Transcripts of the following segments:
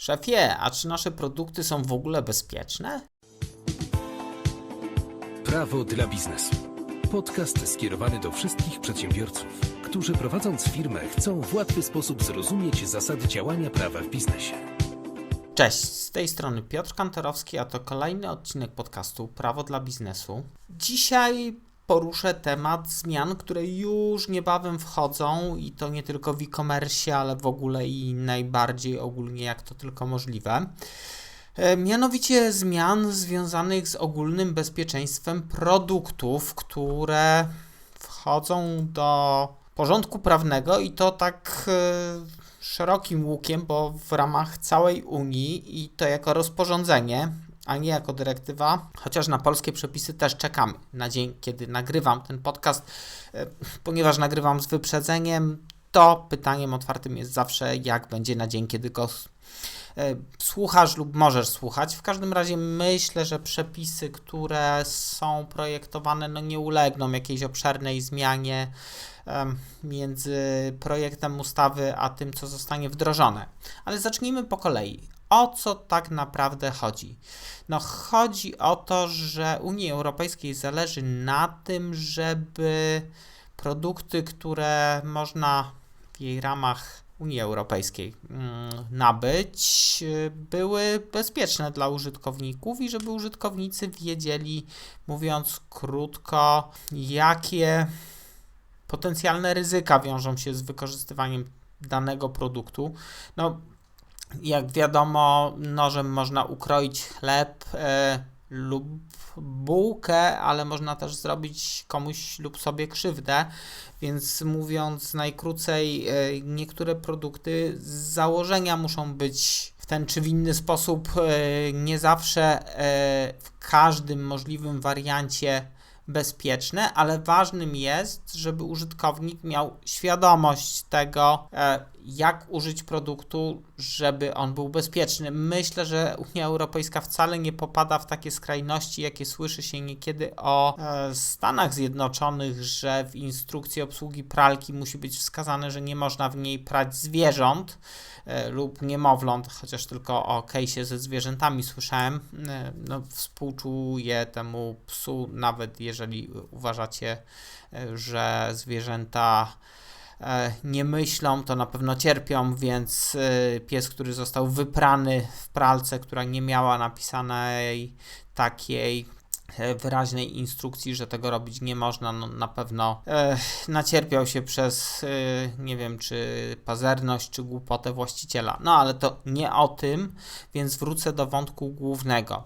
Szefie, a czy nasze produkty są w ogóle bezpieczne? Prawo dla biznesu. Podcast skierowany do wszystkich przedsiębiorców, którzy prowadząc firmę chcą w łatwy sposób zrozumieć zasady działania prawa w biznesie. Cześć, z tej strony Piotr Kantorowski, a to kolejny odcinek podcastu Prawo dla biznesu. Dzisiaj poruszę temat zmian, które już niebawem wchodzą i to nie tylko w e-commerce, ale w ogóle i najbardziej ogólnie jak to tylko możliwe. E, Mianowicie zmian związanych z ogólnym bezpieczeństwem produktów, które wchodzą do porządku prawnego i to tak e, szerokim łukiem, bo w ramach całej Unii i to jako rozporządzenie, a nie jako dyrektywa, chociaż na polskie przepisy też czekamy na dzień, kiedy nagrywam ten podcast, e, ponieważ nagrywam z wyprzedzeniem, to pytaniem otwartym jest zawsze, jak będzie na dzień, kiedy go e, słuchasz lub możesz słuchać. W każdym razie myślę, że przepisy, które są projektowane, no nie ulegną jakiejś obszernej zmianie między projektem ustawy a tym, co zostanie wdrożone. Ale zacznijmy po kolei. O co tak naprawdę chodzi? No, chodzi o to, że Unii Europejskiej zależy na tym, żeby produkty, które można w jej ramach Unii Europejskiej mm, nabyć, były bezpieczne dla użytkowników i żeby użytkownicy wiedzieli, mówiąc krótko, jakie potencjalne ryzyka wiążą się z wykorzystywaniem danego produktu. No, jak wiadomo, nożem można ukroić chleb e, lub bułkę, ale można też zrobić komuś lub sobie krzywdę. Więc mówiąc najkrócej, e, niektóre produkty z założenia muszą być w ten czy w inny sposób e, nie zawsze e, w każdym możliwym wariancie bezpieczne, ale ważnym jest, żeby użytkownik miał świadomość tego, e, jak użyć produktu, żeby on był bezpieczny. Myślę, że Unia Europejska wcale nie popada w takie skrajności, jakie słyszy się niekiedy o e, Stanach Zjednoczonych, że w instrukcji obsługi pralki musi być wskazane, że nie można w niej prać zwierząt lub niemowląt, chociaż tylko o case'ie ze zwierzętami słyszałem. E, No, współczuję temu psu, nawet jeżeli uważacie, e, że zwierzęta e, nie myślą, to na pewno cierpią, więc e, pies, który został wyprany w pralce, która nie miała napisanej takiej e, wyraźnej instrukcji, że tego robić nie można, no, na pewno e, nacierpiał się przez, e, nie wiem, czy pazerność, czy głupotę właściciela. No ale to nie o tym, więc wrócę do wątku głównego.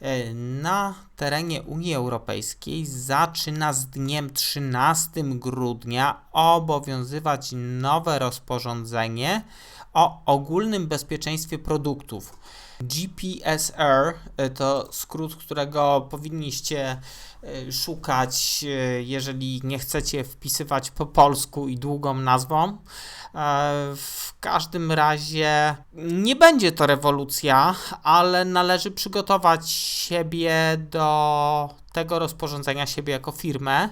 E, Na terenie Unii Europejskiej zaczyna z dniem 13 grudnia obowiązywać nowe rozporządzenie o ogólnym bezpieczeństwie produktów. GPSR e, to skrót, którego powinniście e, szukać, e, jeżeli nie chcecie wpisywać po polsku i długą nazwą. W każdym razie nie będzie to rewolucja, ale należy przygotować siebie do tego rozporządzenia, siebie jako firmę.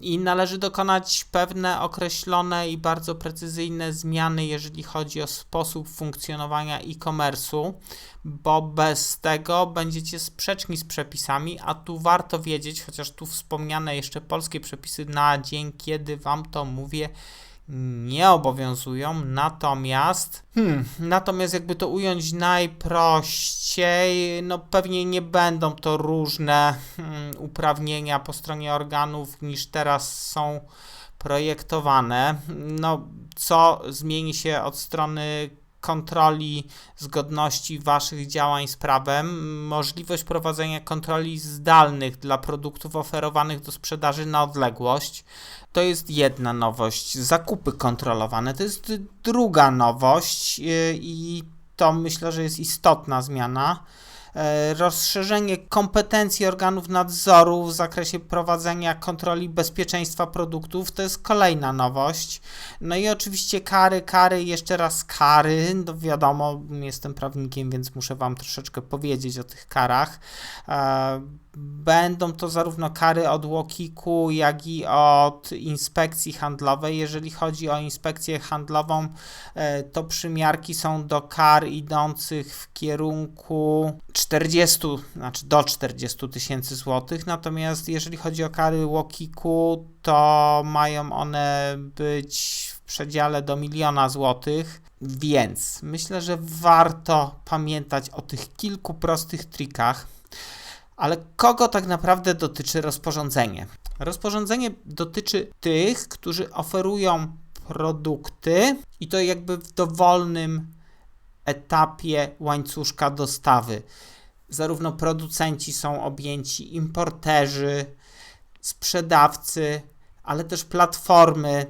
I należy dokonać pewne określone i bardzo precyzyjne zmiany, jeżeli chodzi o sposób funkcjonowania e-commerce'u, bo bez tego będziecie sprzeczni z przepisami, a tu warto wiedzieć, chociaż tu wspomniane jeszcze polskie przepisy na dzień, kiedy Wam to mówię, nie obowiązują, natomiast hmm, natomiast jakby to ująć najprościej, no pewnie nie będą to różne hmm, uprawnienia po stronie organów niż teraz są projektowane. No, co zmieni się od strony kontroli zgodności waszych działań z prawem, możliwość prowadzenia kontroli zdalnych dla produktów oferowanych do sprzedaży na odległość. To jest jedna nowość. Zakupy kontrolowane to jest druga nowość yy, i to myślę, że jest istotna zmiana. E, Rozszerzenie kompetencji organów nadzoru w zakresie prowadzenia kontroli bezpieczeństwa produktów to jest kolejna nowość. No i oczywiście kary, kary, jeszcze raz kary. No wiadomo, jestem prawnikiem, więc muszę Wam troszeczkę powiedzieć o tych karach. Będą to zarówno kary od Łokiku, jak i od inspekcji handlowej. Jeżeli chodzi o inspekcję handlową, e, to przymiarki są do kar idących w kierunku 40, znaczy do 40 tysięcy złotych. Natomiast jeżeli chodzi o kary Łokiku, to mają one być w przedziale do miliona złotych. Więc myślę, że warto pamiętać o tych kilku prostych trikach. Ale kogo tak naprawdę dotyczy rozporządzenie? Rozporządzenie dotyczy tych, którzy oferują produkty i to jakby w dowolnym etapie łańcuszka dostawy. Zarówno producenci są objęci, importerzy, sprzedawcy, ale też platformy,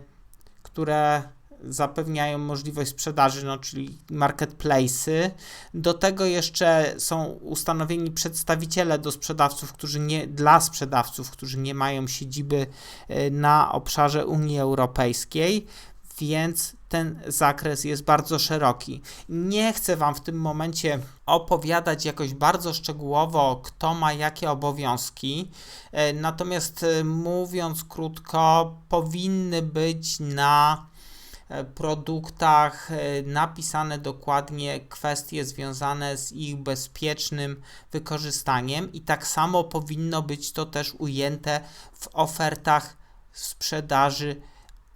które zapewniają możliwość sprzedaży, no, czyli marketplace'y. Do tego jeszcze są ustanowieni przedstawiciele do sprzedawców, którzy nie, dla sprzedawców, którzy nie mają siedziby e, na obszarze Unii Europejskiej, więc ten zakres jest bardzo szeroki. Nie chcę Wam w tym momencie opowiadać jakoś bardzo szczegółowo, kto ma jakie obowiązki, e, natomiast e, mówiąc krótko, powinny być na produktach e, napisane dokładnie kwestie związane z ich bezpiecznym wykorzystaniem i tak samo powinno być to też ujęte w ofertach sprzedaży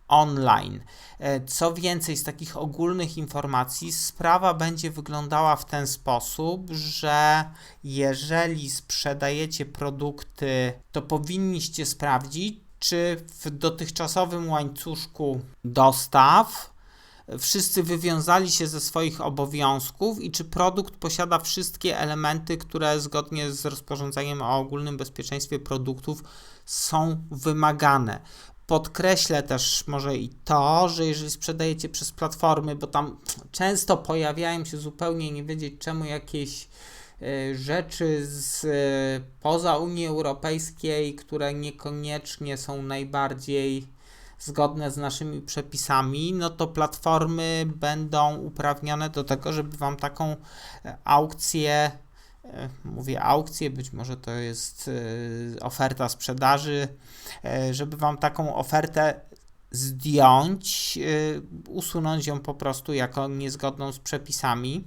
online. E, co więcej, z takich ogólnych informacji, sprawa będzie wyglądała w ten sposób, że jeżeli sprzedajecie produkty, to powinniście sprawdzić, czy w dotychczasowym łańcuszku dostaw wszyscy wywiązali się ze swoich obowiązków i czy produkt posiada wszystkie elementy, które zgodnie z rozporządzeniem o ogólnym bezpieczeństwie produktów są wymagane. Podkreślę też może i to, że jeżeli sprzedajecie przez platformy, bo tam często pojawiają się zupełnie nie wiedzieć czemu jakieś rzeczy z e, poza Unii Europejskiej, które niekoniecznie są najbardziej zgodne z naszymi przepisami, no to platformy będą uprawnione do tego, żeby Wam taką e, aukcję, mówię aukcję, być może to jest oferta sprzedaży, żeby Wam taką ofertę zdjąć, usunąć ją po prostu jako niezgodną z przepisami.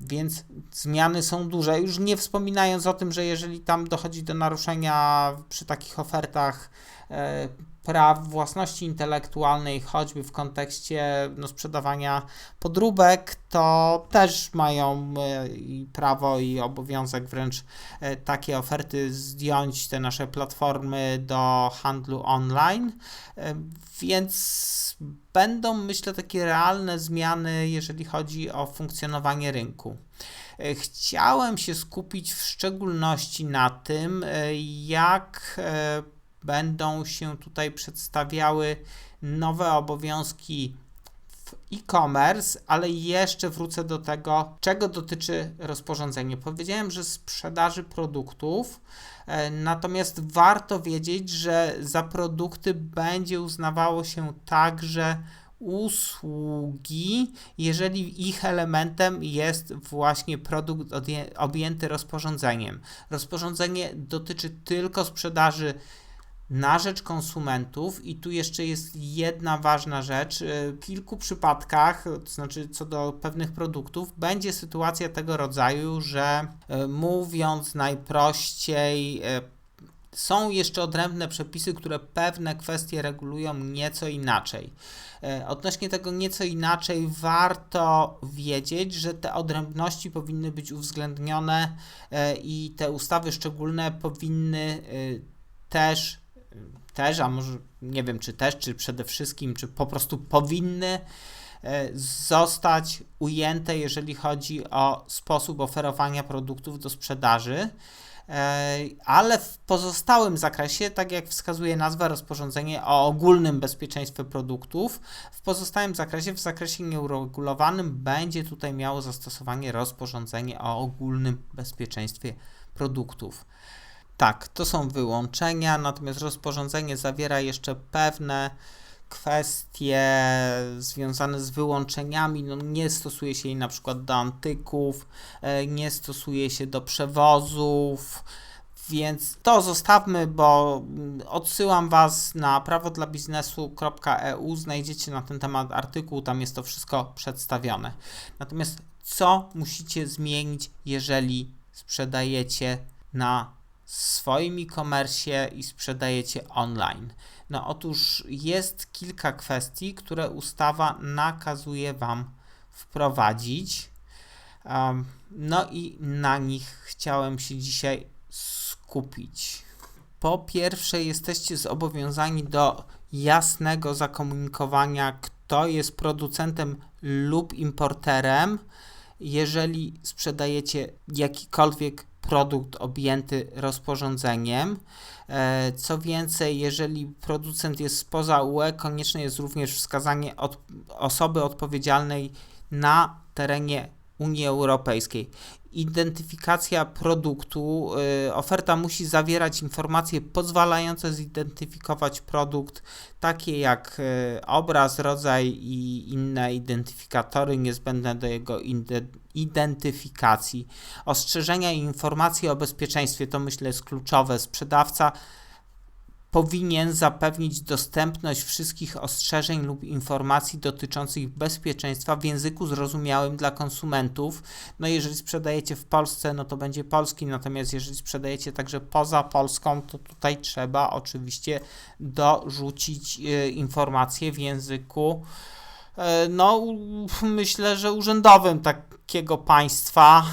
Więc zmiany są duże, już nie wspominając o tym, że jeżeli tam dochodzi do naruszenia przy takich ofertach e, praw własności intelektualnej, choćby w kontekście no, sprzedawania podróbek, to też mają e, i prawo i obowiązek wręcz e, takie oferty zdjąć te nasze platformy do handlu online. E, więc będą, myślę, takie realne zmiany, jeżeli chodzi o funkcjonowanie rynku. Chciałem się skupić w szczególności na tym, jak będą się tutaj przedstawiały nowe obowiązki w e-commerce, ale jeszcze wrócę do tego, czego dotyczy rozporządzenie. Powiedziałem, że sprzedaży produktów, e, natomiast warto wiedzieć, że za produkty będzie uznawało się także usługi, jeżeli ich elementem jest właśnie produkt objęty rozporządzeniem. Rozporządzenie dotyczy tylko sprzedaży na rzecz konsumentów i tu jeszcze jest jedna ważna rzecz. W kilku przypadkach, to znaczy co do pewnych produktów, będzie sytuacja tego rodzaju, że e, mówiąc najprościej, e, są jeszcze odrębne przepisy, które pewne kwestie regulują nieco inaczej. E, odnośnie tego nieco inaczej, warto wiedzieć, że te odrębności powinny być uwzględnione i te ustawy szczególne powinny też też, a może nie wiem czy też, czy przede wszystkim, czy po prostu powinny e, zostać ujęte, jeżeli chodzi o sposób oferowania produktów do sprzedaży. E, ale w pozostałym zakresie, tak jak wskazuje nazwa rozporządzenie o ogólnym bezpieczeństwie produktów, w pozostałym zakresie, w zakresie nieuregulowanym, będzie tutaj miało zastosowanie rozporządzenie o ogólnym bezpieczeństwie produktów. Tak, to są wyłączenia, natomiast rozporządzenie zawiera jeszcze pewne kwestie związane z wyłączeniami. No, nie stosuje się jej na przykład do antyków, e, nie stosuje się do przewozów, Więc to zostawmy, bo mm, odsyłam Was na prawodlabiznesu.eu. Znajdziecie na ten temat artykuł, tam jest to wszystko przedstawione. Natomiast co musicie zmienić, jeżeli sprzedajecie na swoim e-commerce i sprzedajecie online? No otóż jest kilka kwestii, które ustawa nakazuje Wam wprowadzić. No i na nich chciałem się dzisiaj skupić. Po pierwsze, jesteście zobowiązani do jasnego zakomunikowania, kto jest producentem lub importerem, jeżeli sprzedajecie jakikolwiek produkt objęty rozporządzeniem. E, co więcej, jeżeli producent jest spoza UE, konieczne jest również wskazanie od osoby odpowiedzialnej na terenie Unii Europejskiej. Identyfikacja produktu. Y, oferta musi zawierać informacje pozwalające zidentyfikować produkt, takie jak y, obraz, rodzaj i inne identyfikatory niezbędne do jego identyfikacji. Ostrzeżenia i informacje o bezpieczeństwie to myślę jest kluczowe. Sprzedawca powinien zapewnić dostępność wszystkich ostrzeżeń lub informacji dotyczących bezpieczeństwa w języku zrozumiałym dla konsumentów. No jeżeli sprzedajecie w Polsce, no to będzie polski, natomiast jeżeli sprzedajecie także poza Polską, to tutaj trzeba oczywiście dorzucić y, informacje w języku no, myślę, że urzędowym takiego państwa.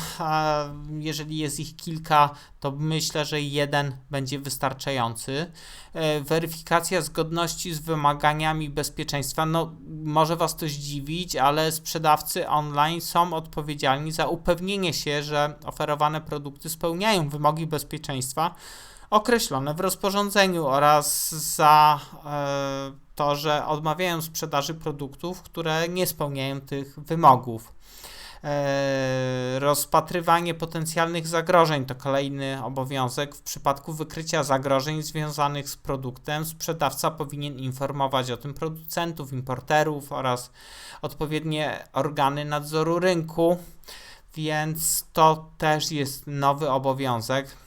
Jeżeli jest ich kilka, to myślę, że jeden będzie wystarczający. E, weryfikacja zgodności z wymaganiami bezpieczeństwa. No, może Was to zdziwić, ale sprzedawcy online są odpowiedzialni za upewnienie się, że oferowane produkty spełniają wymogi bezpieczeństwa określone w rozporządzeniu oraz za e, to, że odmawiają sprzedaży produktów, które nie spełniają tych wymogów. E, rozpatrywanie potencjalnych zagrożeń to kolejny obowiązek. W przypadku wykrycia zagrożeń związanych z produktem, sprzedawca powinien informować o tym producentów, importerów oraz odpowiednie organy nadzoru rynku, więc to też jest nowy obowiązek.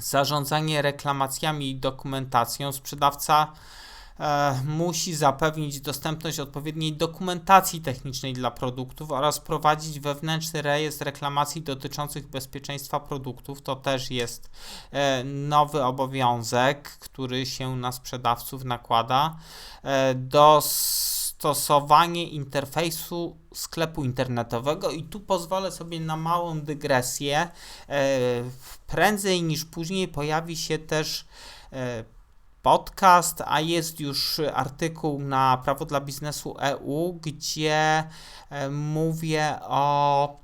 Zarządzanie reklamacjami i dokumentacją. Sprzedawca E, musi zapewnić dostępność odpowiedniej dokumentacji technicznej dla produktów oraz prowadzić wewnętrzny rejestr reklamacji dotyczących bezpieczeństwa produktów. To też jest e, nowy obowiązek, który się na sprzedawców nakłada. E, dostosowanie interfejsu sklepu internetowego i tu pozwolę sobie na małą dygresję. Prędzej niż później pojawi się też podcast, a jest już artykuł na Prawo dla Biznesu EU, gdzie e, mówię o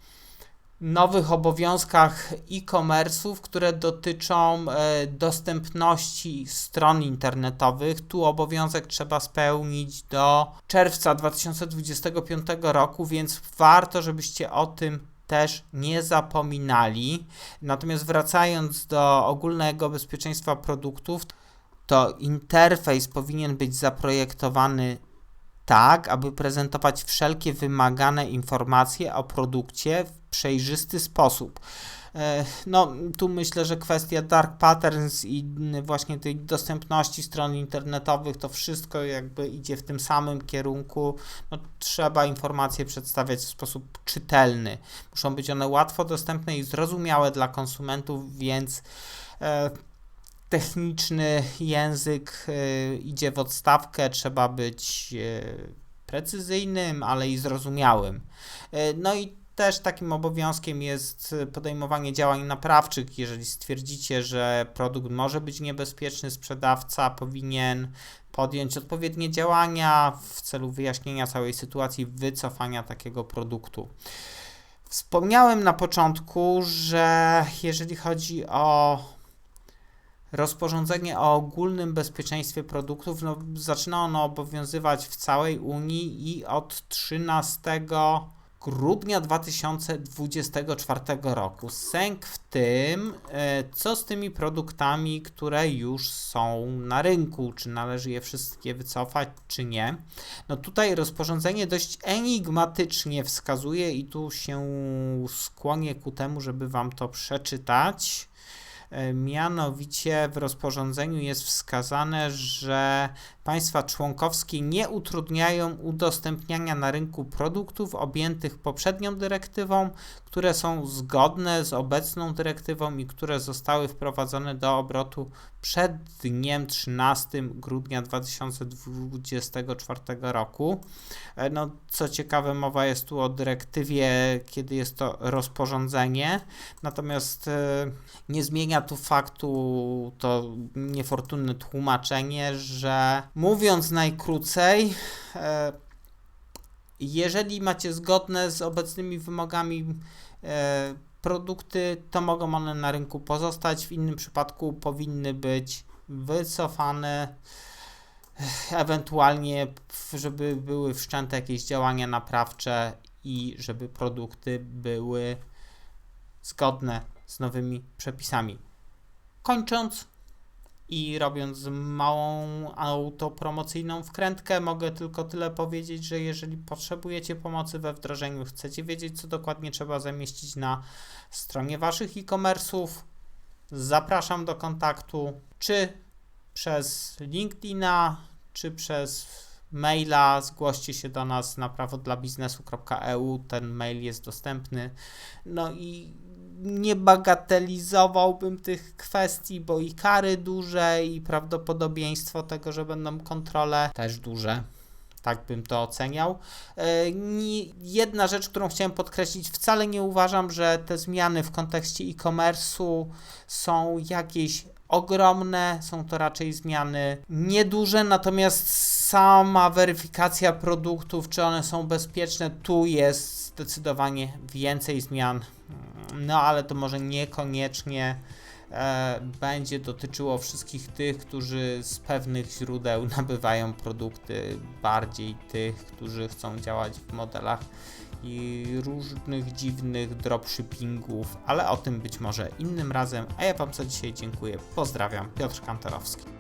nowych obowiązkach e-commerce'ów, które dotyczą e, dostępności stron internetowych. Tu obowiązek trzeba spełnić do czerwca 2025 roku, więc warto, żebyście o tym też nie zapominali. Natomiast wracając do ogólnego bezpieczeństwa produktów, to interfejs powinien być zaprojektowany tak, aby prezentować wszelkie wymagane informacje o produkcie w przejrzysty sposób. E, no, tu myślę, że kwestia dark patterns i właśnie tej dostępności stron internetowych, to wszystko jakby idzie w tym samym kierunku. No, trzeba informacje przedstawiać w sposób czytelny. Muszą być one łatwo dostępne i zrozumiałe dla konsumentów, więc e, techniczny język y, idzie w odstawkę, trzeba być y, precyzyjnym, ale i zrozumiałym. Y, no i też takim obowiązkiem jest podejmowanie działań naprawczych. Jeżeli stwierdzicie, że produkt może być niebezpieczny, sprzedawca powinien podjąć odpowiednie działania w celu wyjaśnienia całej sytuacji, wycofania takiego produktu. Wspomniałem na początku, że jeżeli chodzi o rozporządzenie o ogólnym bezpieczeństwie produktów no, zaczyna ono obowiązywać w całej Unii i od 13 grudnia 2024 roku. Sęk w tym, e, co z tymi produktami, które już są na rynku, czy należy je wszystkie wycofać, czy nie. No tutaj rozporządzenie dość enigmatycznie wskazuje i tu się skłonię ku temu, żeby Wam to przeczytać. E, Mianowicie w rozporządzeniu jest wskazane, że państwa członkowskie nie utrudniają udostępniania na rynku produktów objętych poprzednią dyrektywą, które są zgodne z obecną dyrektywą i które zostały wprowadzone do obrotu przed dniem 13 grudnia 2024 roku. E, No, co ciekawe, mowa jest tu o dyrektywie, kiedy jest to rozporządzenie, natomiast e, nie zmienia tu faktu to niefortunne tłumaczenie, że mówiąc najkrócej, e, jeżeli macie zgodne z obecnymi wymogami e, produkty, to mogą one na rynku pozostać, w innym przypadku powinny być wycofane, ewentualnie żeby były wszczęte jakieś działania naprawcze i żeby produkty były zgodne z nowymi przepisami. Kończąc i robiąc małą autopromocyjną wkrętkę, mogę tylko tyle powiedzieć, że jeżeli potrzebujecie pomocy we wdrożeniu, chcecie wiedzieć, co dokładnie trzeba zamieścić na stronie waszych e-commerce'ów, zapraszam do kontaktu, czy przez LinkedIna, czy przez maila. Zgłoście się do nas na prawodlabiznesu.eu. Ten mail jest dostępny. No i nie bagatelizowałbym tych kwestii, bo i kary duże, i prawdopodobieństwo tego, że będą kontrole też duże. Tak bym to oceniał. E, Jedna rzecz, którą chciałem podkreślić, wcale nie uważam, że te zmiany w kontekście e-commerce'u są jakieś ogromne, są to raczej zmiany nieduże, natomiast sama weryfikacja produktów, czy one są bezpieczne, tu jest zdecydowanie więcej zmian. No ale to może niekoniecznie e, będzie dotyczyło wszystkich tych, którzy z pewnych źródeł nabywają produkty, bardziej tych, którzy chcą działać w modelach i różnych dziwnych dropshippingów, ale o tym być może innym razem. A ja Wam za dzisiaj dziękuję. Pozdrawiam, Piotr Kantorowski.